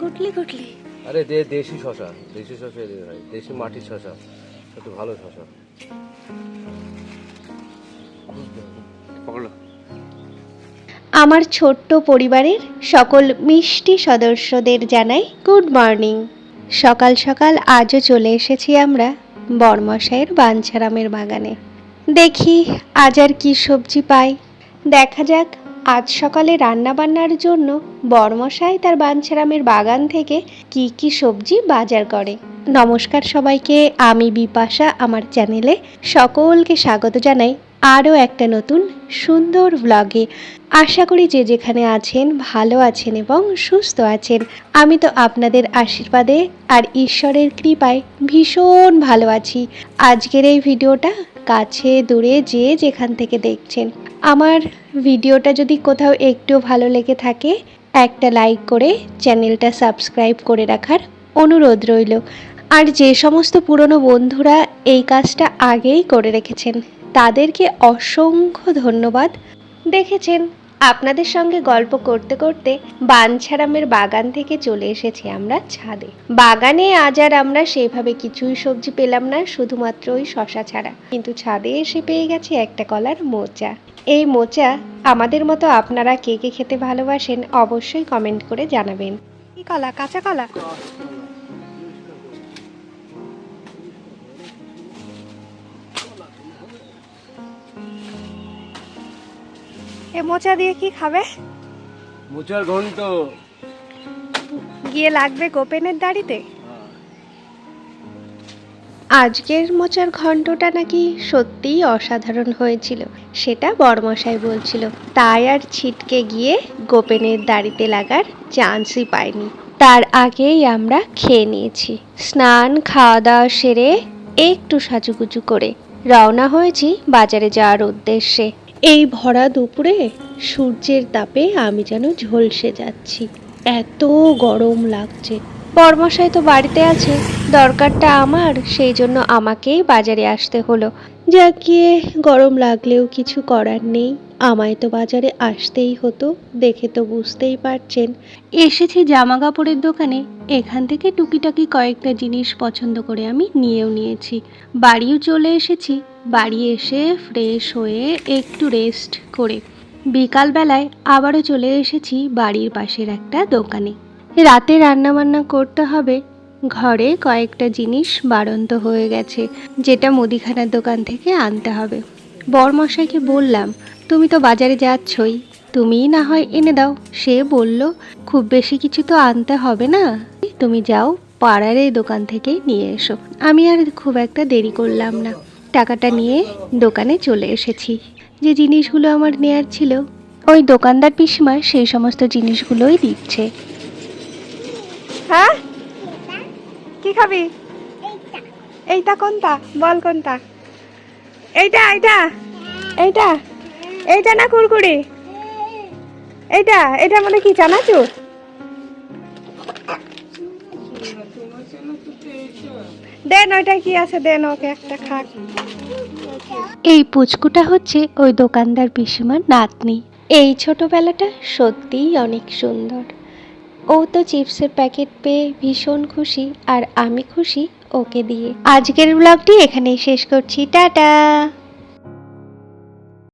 গুটলি গুটলি আরে দে দেশি শশা দেশি শশা এদের হয় দেশি মাটির শশা একটু ভালো শশা। পকড়ো। আমার ছোট্ট পরিবারের সকল মিষ্টি সদস্যদের জানাই গুড মর্নিং সকাল সকাল আজও চলে এসেছি আমরা বর্মশাইয়ের বাঞ্ছারামের বাগানে। দেখি আজ আর কি সবজি পাই। দেখা যাক আজ সকালে রান্নাবান্নার জন্য বর্মশাই তার বাঞ্ছারামের বাগান থেকে কি কি সবজি বাজার করে। নমস্কার সবাইকে, আমি বিপাশা, আমার চ্যানেলে সকলকে স্বাগত জানাই। আরও একটা নতুন সুন্দর ব্লগে আশা করি যে যেখানে আছেন ভালো আছেন এবং সুস্থ আছেন। আমি তো আপনাদের আশীর্বাদে আর ঈশ্বরের কৃপায় ভীষণ ভালো আছি। আজকের এই ভিডিওটা কাছে দূরে যে যেখান থেকে দেখছেন। আমার ভিডিওটা যদি কোথাও একটু ভালো লেগে থাকে, একটা লাইক করে চ্যানেলটা সাবস্ক্রাইব করে রাখার অনুরোধ রইল। আর যে সমস্ত পুরনো বন্ধুরা এই কাজটা আগেই করে রেখেছেন তাদেরকে অসংখ্য ধন্যবাদ। দেখেছেন, আপনাদের সঙ্গে গল্প করতে করতে বাঞ্ছারামের বাগান থেকে চলে এসেছি আমরা ছাদে। বাগানে আজ আর আমরা সেইভাবে কিছুই সবজি পেলাম না, শুধুমাত্র ওই শশা ছাড়া। কিন্তু ছাদে এসে পেয়ে গেছি একটা কলার মোচা। এই মোচা আমাদের মতো আপনারা কে কে খেতে ভালোবাসেন অবশ্যই কমেন্ট করে জানাবেন। কলা? কাঁচা কলা? এ মোচা দিয়ে কি খাবে? মোচার ঘন্ট। গিয়ে লাগবে গোপেনের দাড়িতে? আজকের মোচার ঘন্টটা নাকি সত্যিই অসাধারণ হয়েছিল সেটা বড়মশাই বলছিল। তাই আর ছিটকে গিয়ে গোপেনের দাড়িতে লাগার চান্সই পাইনি। তার আগেই আমরা খেয়ে নিয়েছি। স্নান খাওয়া দাওয়া সেরে একটু সাজুগুজু করে রওনা হয়েছি বাজারে যাওয়ার উদ্দেশ্যে। এই ভরা দুপুরে সূর্যের তাপে আমি যেন ঝলসে যাচ্ছি। এত গরম লাগছে। বর্মশাই তো বাড়িতে আছে। দরকারটা আমার, সেই জন্য আমাকেই বাজারে আসতে হলো। যা গিয়ে গরম লাগলেও কিছু করার নেই। আমায় তো বাজারে আসতেই হতো, দেখে তো বুঝতেই পারছেন। এসেছি জামা কাপড়ের দোকানে। এখান থেকে টুকিটাকি কয়েকটা জিনিস পছন্দ করে আমি নিয়েও নিয়েছি। বাড়িও চলে এসেছি। বাড়ি এসে ফ্রেশ হয়ে একটু রেস্ট করে। বিকালবেলায় আবারও চলে এসেছি বাড়ির পাশের একটা দোকানে। রাতে রান্নাবান্না করতে হবে। ঘরে কয়েকটা জিনিস বাড়ন্ত হয়ে গেছে, যেটা মুদিখানার দোকান থেকে আনতে হবে। বরমশাইকে বললাম, তুমি তো বাজারে যাচ্ছই, তুমিই না হয় এনে দাও। সে বলল, খুব বেশি কিছু তো আনতে হবে না। তুমি যাও, পাড়ার এই দোকান থেকেই নিয়ে এসো। আমি আর খুব একটা দেরি করলাম না। টাকাটা নিয়ে দোকানে চলে এসেছি। যে জিনিসগুলো আমার নেয়ার ছিল, ওই দোকানদার পিসমা সেই সমস্ত জিনিসগুলোই দিচ্ছে। হ্যাঁ? কি খাবি? এইটা কোনটা? বল কোনটা? এইটা এইটা? এইটা? এইটা না কুরকুরি এইটা? এটা মানে কি, চানাচুর? আছে? দেন ওকে একটা এই পুচকুটা হচ্ছে ওই দোকানদার পিসিমার নাতনি। এই ছোটবেলাটা সত্যিই অনেক সুন্দর। ও তো চিপসের প্যাকেট পেয়ে ভীষণ খুশি, আর আমি খুশি ওকে দিয়ে। আজকের ব্লগটি এখানেই শেষ করছি। টাটা!